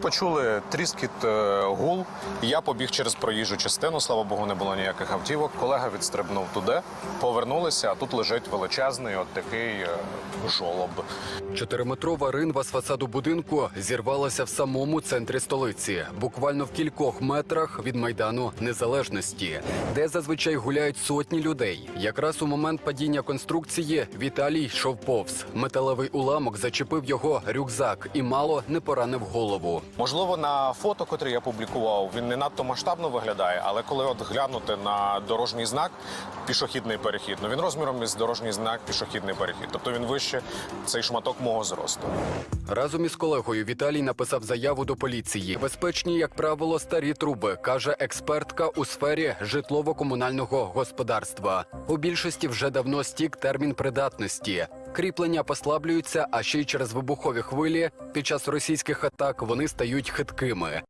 Почули тріскіт, е, гул. Я побіг через проїжджу частину. Слава Богу, не було ніяких автівок. Колега відстрибнув туди, повернулися, а тут лежить величезний от такий е, жолоб. Чотириметрова ринва з фасаду будинку зірвалася в самому центрі столиці, буквально в кількох метрах від майдану незалежності, де зазвичай гуляють сотні людей. Якраз у момент падіння конструкції Віталій йшов повз. Металевий уламок зачепив його рюкзак і мало не поранив голову. Можливо, на фото, котре я публікував, він не надто масштабно виглядає, але коли от глянути на дорожній знак пішохідний перехід, ну він розміром із дорожній знак пішохідний перехід. Тобто він вище цей шматок мого зросту. Разом із колегою Віталій написав заяву до поліції. Безпечні, як правило, старі труби, каже експертка у сфері житлово-комунального господарства. У більшості вже давно стік термін придатності. Кріплення послаблюються, а ще й через вибухові хвилі під час російських атак вони стають хиткими.